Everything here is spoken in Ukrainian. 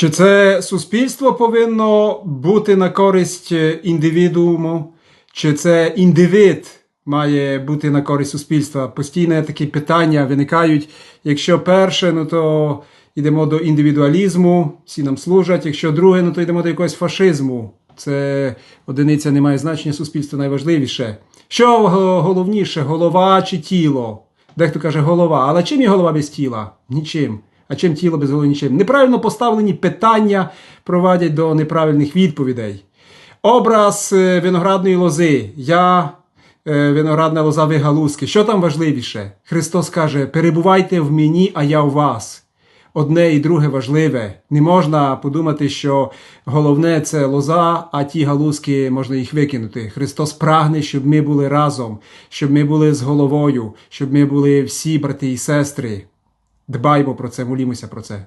Чи це суспільство повинно бути на користь е, індивідууму, чи це індивид має бути на користь суспільства? Постійно такі питання виникають. Якщо перше, ну то йдемо до індивідуалізму, всі нам служать. Якщо друге, ну то йдемо до якогось фашизму. Це одиниця не має значення, суспільство найважливіше. Що головніше, голова чи тіло? Дехто каже голова, але чим є голова без тіла? Нічим. А чим тіло без голови нічим? Неправильно поставлені питання провадять до неправильних відповідей. Образ е, виноградної лози. Я е, виноградна лоза ви галузки. Що там важливіше? Христос каже: перебувайте в мені, а я в вас. Одне і друге важливе. Не можна подумати, що головне це лоза, а ті галузки можна їх викинути. Христос прагне, щоб ми були разом, щоб ми були з головою, щоб ми були всі брати і сестри. Дбаймо про це, молімося про це.